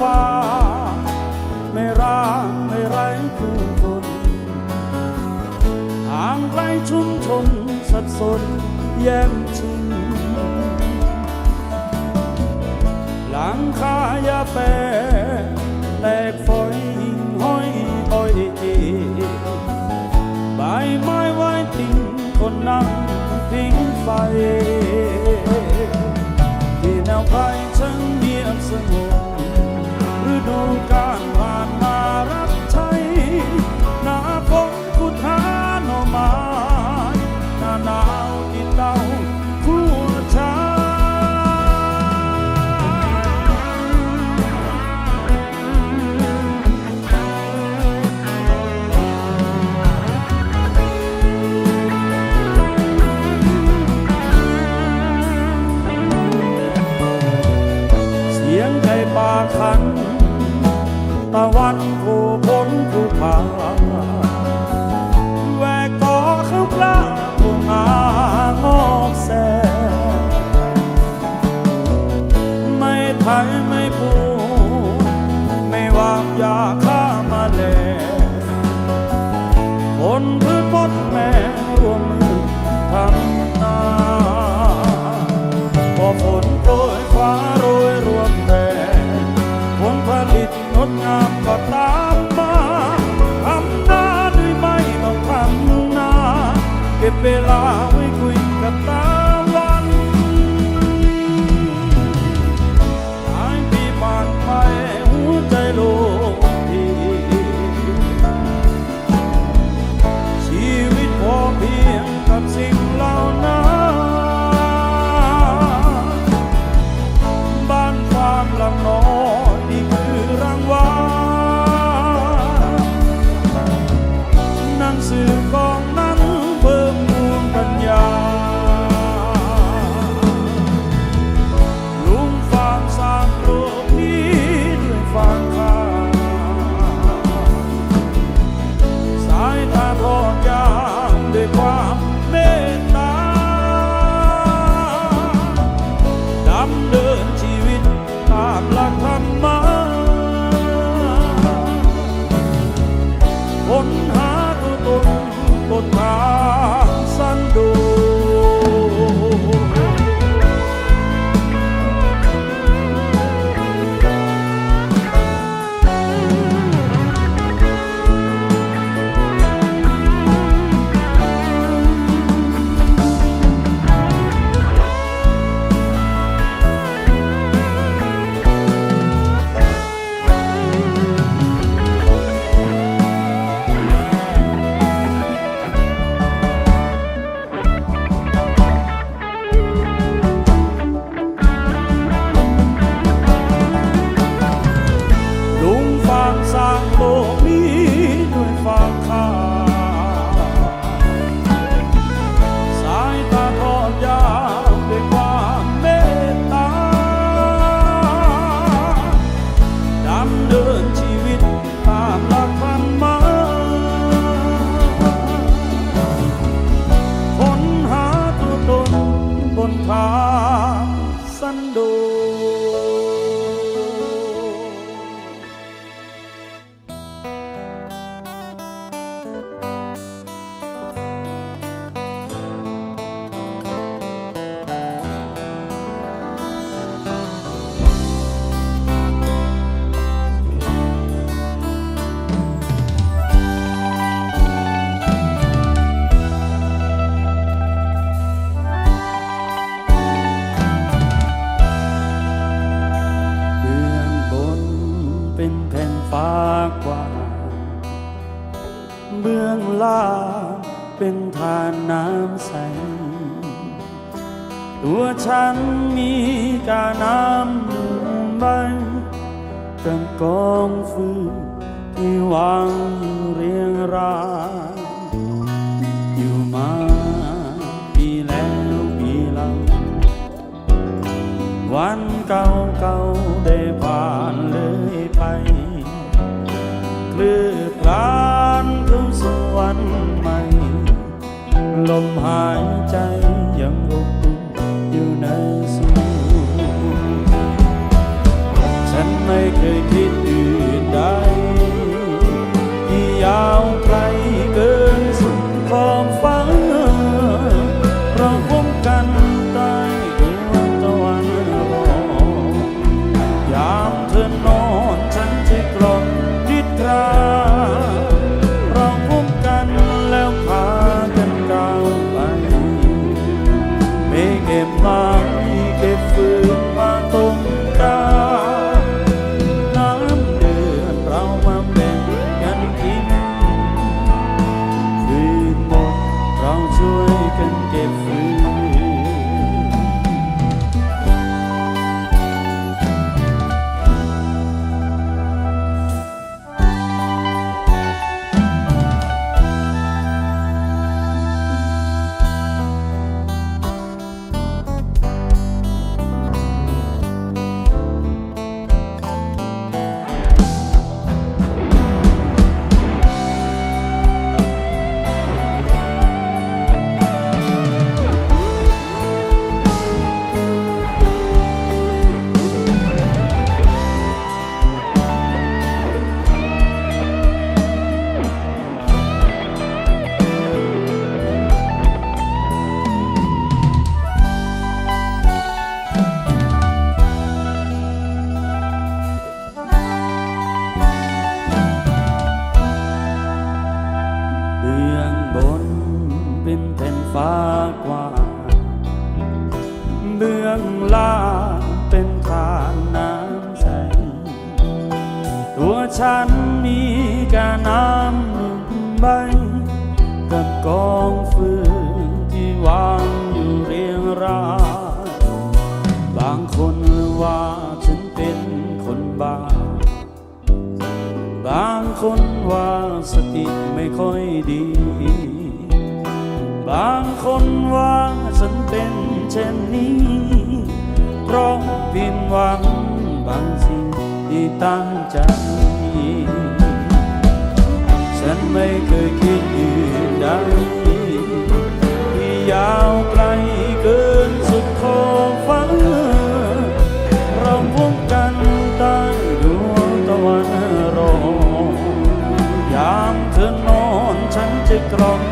ฟ้า ไม่ร้างไม่ไร้ผู้คนห่างไกลชุมชนสับสนแย่งชิงหลังคายาแปรแตกฝอยหิ่งห้อยอ้อยใบไม้ไว้ทิ้งคนนั้นทิ้งไฟที่แนวไกลช่างเงียบสงบ no God. ฉันมีกาน้ำใบกางกองฟืนที่วางอยู่เรียงรายอยู่มาปีแล้วปีเล่าวันเก่าเก่าได้ผ่านเลยไปคลื่นพลานทุ่งสวรรค์ใหม่ ลมหายใจ แค่น้ำหนึ่งใบกับกองฟืนที่วางอยู่เรียงรายบางคนว่าฉันเป็นคนบ้า บางคนว่าสติไม่ค่อยดี บางคนว่าฉันเป็นเช่นนี้ เพราะผิดหวังบางสิ่งที่ตั้งใจ ไม่เคยคิดอื่นใดที่ยาวไกลเกินสุดขอบฟ้า เราพบกันใต้ดวงตะวันรอยามเธอนอนฉันจะกล่อม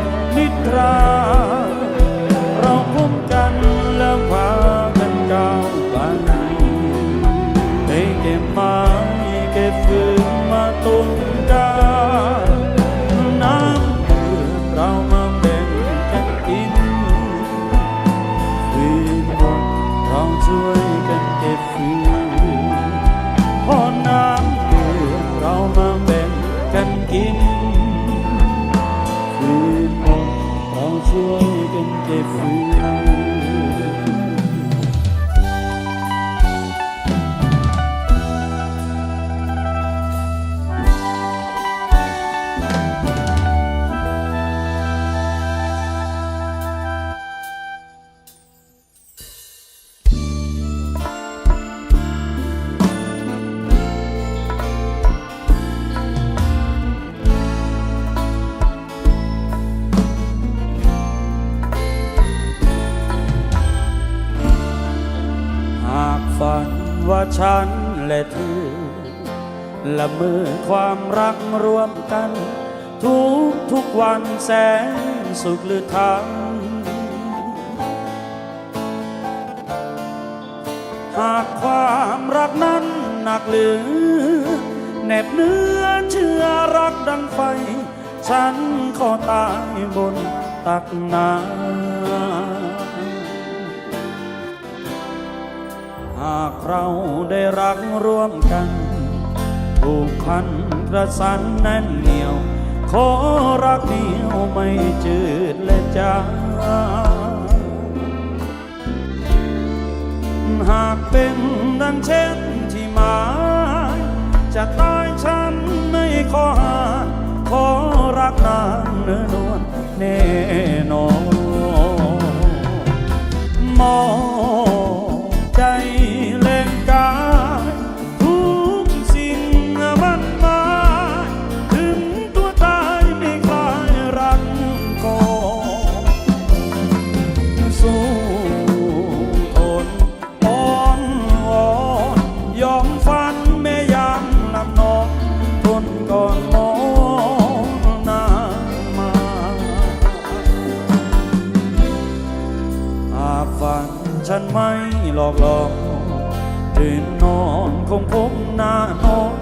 ฟื้นพอน้ำเดือดเรามาแบ่งกันกินฟืนหมดเราช่วยกันเก็บฟืน ฝันว่าฉันและเธอละมือความรักรวมกัน ทุกทุกวันแสนสุขหรือทางหากความรักนั้นหนักหลือแนบเนื้อเชื่อรักดังไฟ ฉันขอตายบนตักน้ำากเราได้รักร่วมกันผูกพันกระสันแน่นเหนียว ขอรักเดียวไม่จืดและจางหากเป็นดังเช่นที่หมายจะตายฉันไม่ขอหาขอรักนางเนื้อนวลแน่นอนมองื่นนอนคงพบหน้านอน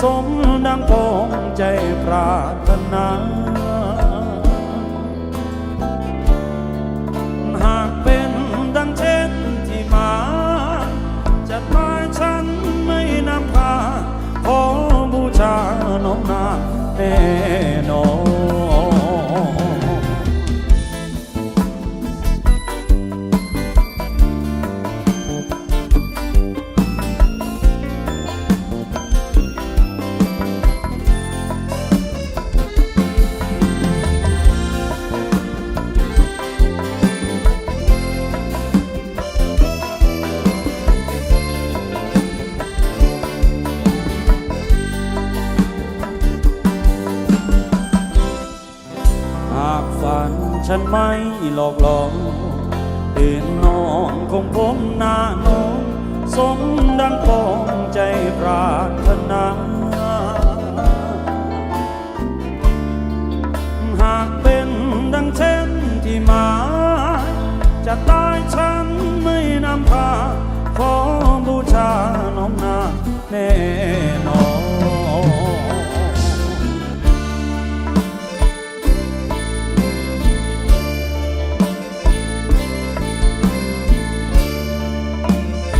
สมดังปองใจปรารถนาหากเป็นดังเช่นที่มา จะตายฉันไม่นำพาขอบูชาน้องนาแน่ ไม่หลอกหลอนตื่นนอนคงผมหน้านอนสมดังปองใจปรารถนาหากเป็นดังเช่นที่หมายจะตายฉันไม่นำพาขอบูชาน้องนาแน่นอน